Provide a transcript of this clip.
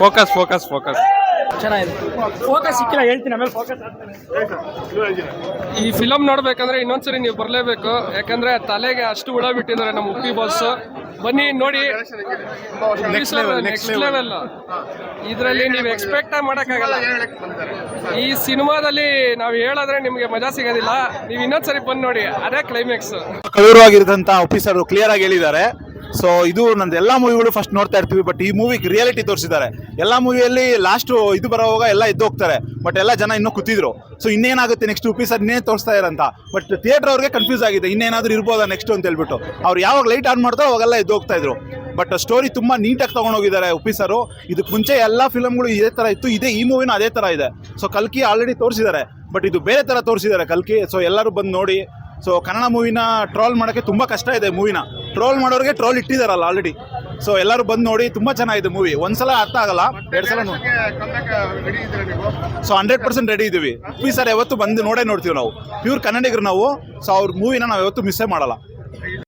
Focus focus focus ಚೆನ್ನಾಗಿದೆ. Focus ಸಿಕ್ಕಿಲ್ಲ ಹೇಳ್ತೀನಿ ಆಮೇಲೆ ಫೋಕಸ್ ಈ ಫಿಲಮ್ ನೋಡ್ಬೇಕಂದ್ರೆ ಇನ್ನೊಂದ್ಸರಿ ನೀವು ಬರಲೇಬೇಕು. ಯಾಕಂದ್ರೆ ತಲೆಗೆ ಅಷ್ಟು ಹುಳ ಬಿಟ್ಟಿದ್ದಾರೆ ನಮ್ಮ ಉಪ್ಪಿ ಬಾಸ್ ಬನ್ನಿ ನೋಡಿ. ನೆಕ್ಸ್ಟ್ ಲೆವೆಲ್ ಇದರಲ್ಲಿ ನೀವು ಎಕ್ಸ್ಪೆಕ್ಟ್ ಮಾಡೋಕ್ಕಾಗಲ್ಲ. ಈ ಸಿನಿಮಾದಲ್ಲಿ ನಾವು ಹೇಳಿದ್ರೆ ನಿಮಗೆ ಮಜಾ ಸಿಗೋದಿಲ್ಲ. ನೀವು ಇನ್ನೊಂದ್ಸರಿ ಬಂದು ನೋಡಿ ಅದೇ ಕ್ಲೈಮ್ಯಾಕ್ಸ್ ಕಲೂರವಾಗಿರೋದಂತ ಆಫೀಸರ್ ಕ್ಲಿಯರ್ ಆಗಿ ಹೇಳಿದ್ದಾರೆ. ಸೊ ಇದು ನಂದು ಎಲ್ಲ ಮೂವಿಗಳು ಫಸ್ಟ್ ನೋಡ್ತಾ ಇರ್ತೀವಿ ಬಟ್ ಈ ಮೂವಿಗೆ ರಿಯಾಲಿಟಿ ತೋರಿಸಿದ್ದಾರೆ. ಎಲ್ಲ ಮೂವಿಯಲ್ಲಿ ಲಾಸ್ಟು ಇದು ಬರೋವಾಗ ಎಲ್ಲ ಎದ್ದು ಹೋಗ್ತಾರೆ ಬಟ್ ಎಲ್ಲ ಜನ ಇನ್ನೂ ಕೂತಿದ್ರು. ಸೊ ಇನ್ನೇನಾಗುತ್ತೆ ನೆಕ್ಸ್ಟ್ ಉಪೀಸರ್ ಇನ್ನೇ ತೋರಿಸ್ತಾ ಇರಂತ ಬಟ್ ಥಿಯೇಟರ್ ಅವ್ರಿಗೆ ಕನ್ಫ್ಯೂಸ್ ಆಗಿದೆ, ಇನ್ನೇನಾದ್ರೂ ಇರ್ಬೋದಾ ನೆಕ್ಸ್ಟ್ ಅಂತ ಹೇಳ್ಬಿಟ್ಟು. ಅವ್ರು ಯಾವಾಗ ಲೈಟ್ ಆನ್ ಮಾಡ್ತಾರೋ ಅವಾಗೆಲ್ಲ ಎದ್ದು ಹೋಗ್ತಾ ಇದ್ರು. ಬಟ್ ಸ್ಟೋರಿ ತುಂಬ ನೀಟಾಗಿ ತಗೊಂಡೋಗಿದ್ದಾರೆ ಉಪೀಸರು ಸರು ಇದಕ್ಕೆ ಮುಂಚೆ ಎಲ್ಲ ಫಿಲಮ್ಗಳು ಇದೇ ಥರ ಇತ್ತು, ಇದೇ ಈ ಮೂವಿನ ಅದೇ ಥರ ಇದೆ. ಸೊ ಕಲ್ಕಿ ಆಲ್ರೆಡಿ ತೋರಿಸಿದ್ದಾರೆ ಬಟ್ ಇದು ಬೇರೆ ಥರ ತೋರಿಸಿದ್ದಾರೆ ಕಲ್ಕಿ. ಸೊ ಎಲ್ಲರೂ ಬಂದು ನೋಡಿ. ಸೊ ಕನ್ನಡ ಮೂವಿನ ಟ್ರಾಲ್ ಮಾಡೋಕ್ಕೆ ತುಂಬ ಕಷ್ಟ ಇದೆ ಮೂವಿನ ಟ್ರೋಲ್ ಮಾಡೋರಿಗೆ ಟ್ರೋಲ್ ಇಟ್ಟಿದಾರಲ್ಲ ಆಲ್ರೆಡಿ ಸೊ ಎಲ್ಲರೂ ಬಂದು ನೋಡಿ, ತುಂಬ ಚೆನ್ನಾಗಿದೆ ಮೂವಿ ಒಂದ್ಸಲ ಅರ್ಥ ಆಗಲ್ಲ, ಎರಡು ಸಲ ಸೊ ಹಂಡ್ರೆಡ್ ಪರ್ಸೆಂಟ್ ರೆಡಿ ಇದ್ದೀವಿ ಪ್ಲೀಸ್ ಸರ್ ಯಾವತ್ತು ಬಂದು ನೋಡೇ ನೋಡ್ತೀವಿ ನಾವು. ಪ್ಯೂರ್ ಕನ್ನಡಿಗರು ನಾವು ಸೊ ಅವ್ರ ಮೂವಿನ ನಾವು ಯಾವತ್ತು ಮಿಸ್ಸೇ ಮಾಡಲ್ಲ.